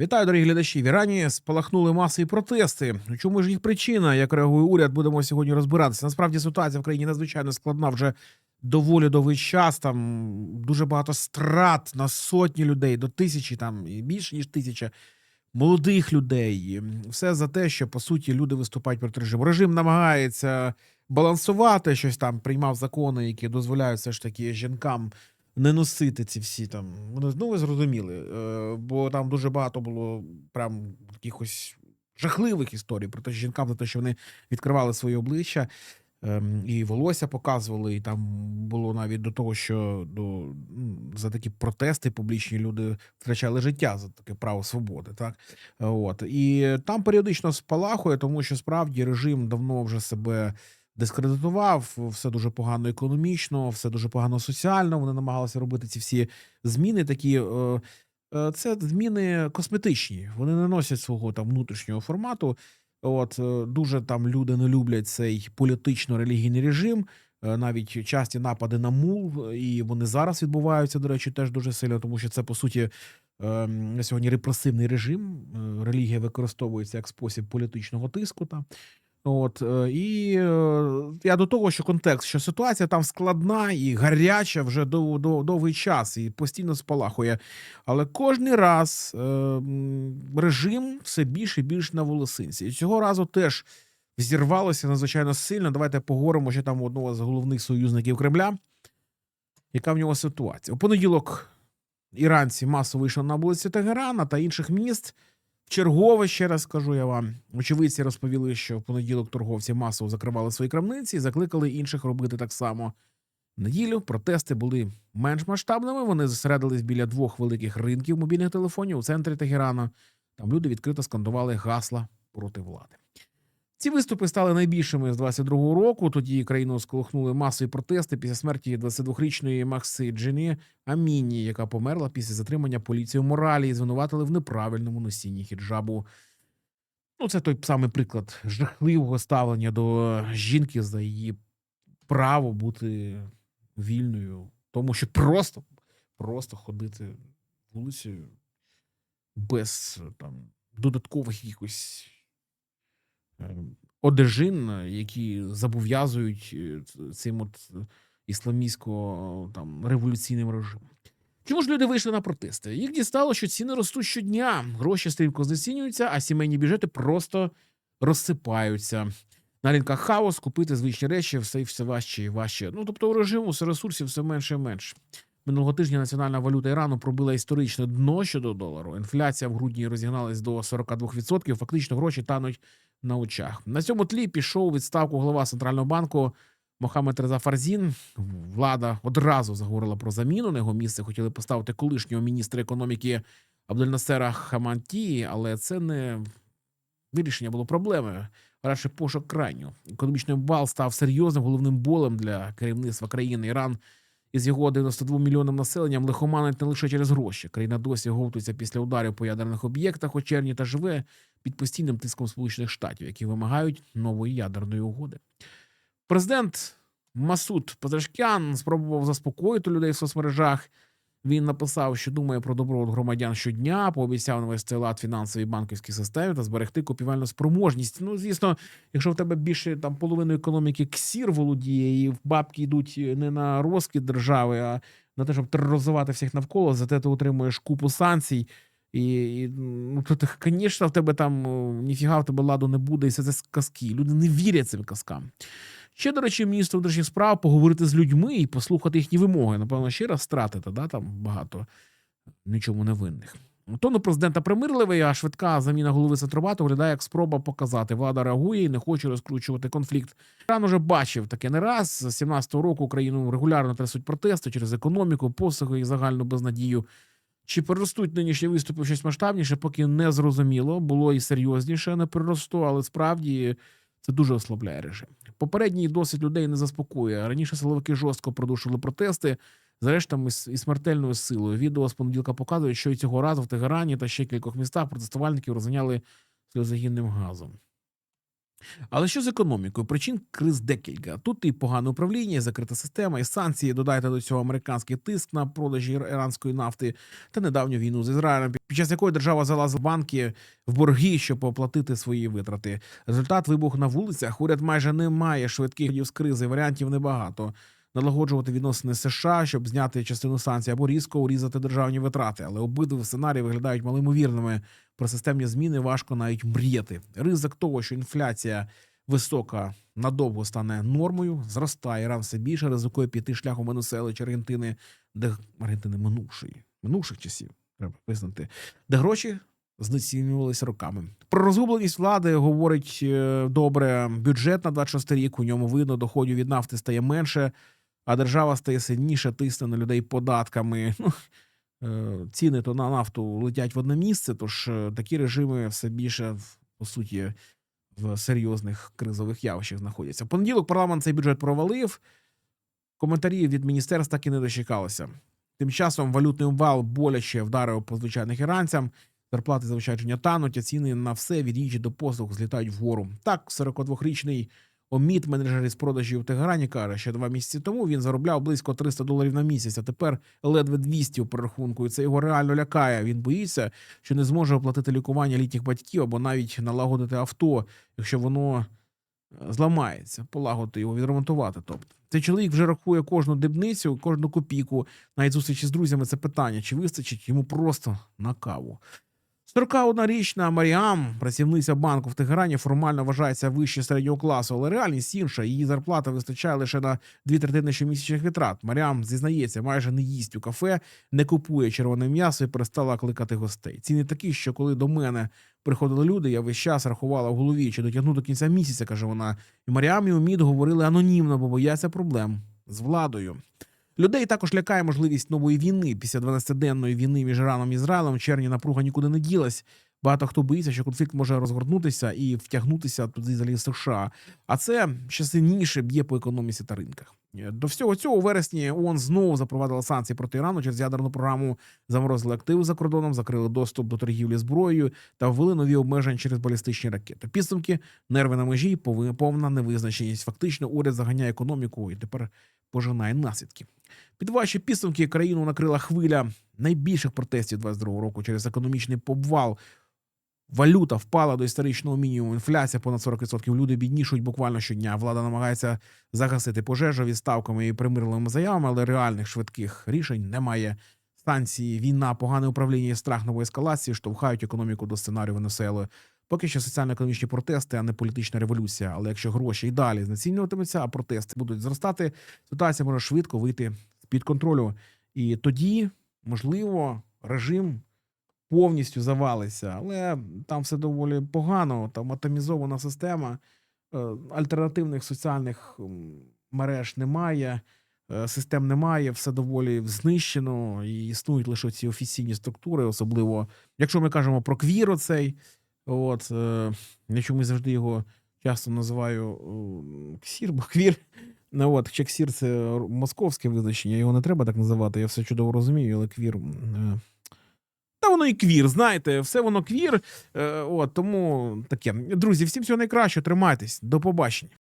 Вітаю, дорогі глядачі. В Ірані спалахнули масові протести. Чому ж їх причина? Як реагує уряд? Будемо сьогодні розбиратися. Насправді ситуація в країні надзвичайно складна вже доволі довгий час. Там дуже багато страт на сотні людей до тисячі, там і більше ніж тисяча молодих людей. Все за те, що по суті люди виступають проти режиму. Режим намагається балансувати щось там, приймав закони, які дозволяють все ж таки жінкам не носити ці всі там. Вони ну, ви зрозуміли, е, бо там дуже багато було прям якихось жахливих історій про те, що жінкам за те, що вони відкривали свої обличчя. ем, І волосся показували, і там було навіть до того, що до, ну, за такі протести публічні люди втрачали життя за таке право свободи. Так? От. І там періодично спалахує, тому що справді режим давно вже себе дискредитував, все дуже погано економічно, все дуже погано соціально. Вони намагалися робити ці всі зміни. Такі е, е, це зміни косметичні. Вони не носять свого там внутрішнього формату. От е, дуже там люди не люблять цей політично-релігійний режим. Навіть часті напади на мул, і вони зараз відбуваються, до речі, теж дуже сильно, тому що це по суті сьогодні репресивний режим. Релігія використовується як спосіб політичного тиску. Та. От е, і е, я до того, що контекст, що ситуація там складна і гаряча вже дов, дов, довгий час і постійно спалахує. Але кожний раз е, режим все більше і більше на волосинці. І цього разу теж взірвалося надзвичайно сильно. Давайте поговоримо, що там одного з головних союзників Кремля. Яка в нього ситуація? У понеділок іранці масово вийшли на вулиці Тегерана та інших міст. Чергове, ще раз скажу я вам, очевидці розповіли, що в понеділок торговці масово закривали свої крамниці і закликали інших робити так само. В Неділю протести були менш масштабними. Вони зосередились біля двох великих ринків мобільних телефонів у центрі Тегерана. Там люди відкрито скандували гасла проти влади. Ці виступи стали найбільшими з 22-го року. Тоді країну сколихнули масові протести після смерті 22-річної Макси Джені Аміні, яка померла після затримання поліції у моралі і звинуватили в неправильному носінні хіджабу. Ну, це той самий приклад жахливого ставлення до жінки за її право бути вільною, тому що просто, просто ходити вулицею без там додаткових якихось одежин, які зобов'язують е, цим от е, ісламістсько там революційним режимом. Чому ж люди вийшли на протести? Їх дістало, що ціни ростуть щодня, гроші стрімко знецінюються, а сімейні бюджети просто розсипаються. На ринках хаос купити звичні речі все все важче і важче. Ну тобто у режиму все ресурсів все менше і менше. Минулого тижня національна валюта Ірану пробила історичне дно щодо долару. Інфляція в грудні розігналась до 42%. Фактично гроші тануть на очах. На цьому тлі пішов відставку голова центрального банку Мохамед Реза Фарзін. Влада одразу заговорила про заміну. На його місце хотіли поставити колишнього міністра економіки Абдельнасера Хаманті, але це не вирішення було проблеми. Радше пошук крайнього. Економічний бал став серйозним головним болем для керівництва країни. Іран із його 92 мільйонним населенням лихоманить не лише через гроші. Країна досі говтується після ударів по ядерних об'єктах у червні та живе під постійним тиском Сполучених Штатів, які вимагають нової ядерної угоди. Президент Масуд Пазашкян спробував заспокоїти людей в соцмережах. Він написав, що думає про добробут громадян щодня, пообіцяв навести лад фінансовій банківській системі та зберегти купівельну спроможність. Ну, звісно, якщо в тебе більше там половину економіки ксір володіє, і в бабки йдуть не на розкид держави, а на те, щоб тероризувати всіх навколо, зате ти отримуєш купу санкцій. І, і ну, то, звісно, в тебе там ніфіга в тебе ладу не буде, і все це казки. Люди не вірять цим казкам. Ще, до речі, міністр внутрішніх справ поговорити з людьми і послухати їхні вимоги. Напевно, ще раз стратити, да, там багато нічому не винних. Тон у президента примирливий, а швидка заміна голови Центробату виглядає як спроба показати. Влада реагує і не хоче розкручувати конфлікт. Ран уже бачив таке не раз. З 17-го року Україну регулярно трясуть протести через економіку, посухи і загальну безнадію. Чи переростуть нинішні виступи щось масштабніше, поки не зрозуміло. Було і серйозніше не переросту, але справді це дуже ослабляє режим. Попередній досвід людей не заспокоює. Раніше силовики жорстко продушили протести, зрештою із смертельною силою. Відео з понеділка показує, що і цього разу в Тегерані та ще кількох містах протестувальників розганяли сльозогінним газом. Але що з економікою? Причин криз декілька. Тут і погане управління, і закрита система, і санкції. Додайте до цього американський тиск на продажі іранської нафти та недавню війну з Ізраїлем, під час якої держава залазила в банки в борги, щоб оплатити свої витрати. Результат вибух на вулицях. Уряд майже не має швидких з кризи. Варіантів небагато. Налагоджувати відносини США, щоб зняти частину санкцій або різко урізати державні витрати. Але обидва сценарії виглядають малоймовірними. Про системні зміни важко навіть мріяти. Ризик того, що інфляція висока надовго стане нормою, зростає. Іран все більше ризикує піти шляхом Венесуели Аргентини, де Аргентини минувшої, минувших часів, треба визнати, де гроші знецінювалися роками. Про розгубленість влади говорить е, добре бюджет на 26 рік. У ньому видно, доходів від нафти стає менше, а держава стає сильніше, тисне на людей податками. Ну, е, ціни то на нафту летять в одне місце, тож е, такі режими все більше по суті в серйозних кризових явищах знаходяться. В понеділок парламент цей бюджет провалив. Коментарів від міністерств так і не дочекалося. Тим часом валютний обвал боляче вдарив по звичайних іранцям. Зарплати заощадження тануть, а ціни на все від їжі до послуг злітають вгору. Так, 42-річний Омід, менеджер із продажів в Тегерані, каже, що два місяці тому він заробляв близько 300 доларів на місяць, а тепер ледве 200 у прорахунку. І це його реально лякає. Він боїться, що не зможе оплатити лікування літніх батьків або навіть налагодити авто, якщо воно е, зламається, полагодити його, відремонтувати. Тобто, цей чоловік вже рахує кожну дрібницю, кожну копійку. Навіть зустрічі з друзями це питання, чи вистачить йому просто на каву. 41-річна Маріам, працівниця банку в Тегерані, формально вважається вище середнього класу, але реальність інша. Її зарплата вистачає лише на дві третини щомісячних витрат. Маріам зізнається, майже не їсть у кафе, не купує червоне м'ясо і перестала кликати гостей. Ціни такі, що коли до мене приходили люди, я весь час рахувала в голові, чи дотягну до кінця місяця, каже вона. І Маріам і Умід говорили анонімно, бо бояться проблем з владою. Людей також лякає можливість нової війни після 12-денної війни між Іраном і Ізраїлем. В червні напруга нікуди не ділась. Багато хто боїться, що конфлікт може розгорнутися і втягнутися туди взагалі США. А це ще сильніше б'є по економіці та ринках. До всього цього у вересні ООН знову запровадила санкції проти Ірану через ядерну програму, заморозили активи за кордоном, закрили доступ до торгівлі зброєю та ввели нові обмеження через балістичні ракети. Підсумки нерви на межі, повна невизначеність. Фактично, уряд заганяє економіку і тепер пожинає наслідки. Під ваші підсумки країну накрила хвиля найбільших протестів 22 року через економічний обвал. Валюта впала до історичного мінімуму. Інфляція понад 40%. Люди біднішують буквально щодня. Влада намагається загасити пожежу відставками і примирливими заявами, але реальних швидких рішень немає. Станції, війна, погане управління і страх нової ескалації штовхають економіку до сценарію Венесуели. Поки що соціально-економічні протести, а не політична революція. Але якщо гроші і далі знецінюватимуться, а протести будуть зростати, ситуація може швидко вийти з-під контролю. І тоді, можливо, режим повністю завалиться. Але там все доволі погано. Там атомізована система, е, альтернативних соціальних мереж немає. е, Систем немає, все доволі знищено, і існують лише ці офіційні структури, особливо якщо ми кажемо про квір, оцей, от е, я чомусь завжди його часто називаю е, ксір, бо квір. Ну от, хоча ксір це московське визначення, його не треба так називати, я все чудово розумію, але квір. е, Та воно і квір, знаєте, все воно квір. От, тому таке. Друзі, всім всього найкращого, тримайтесь, до побачення.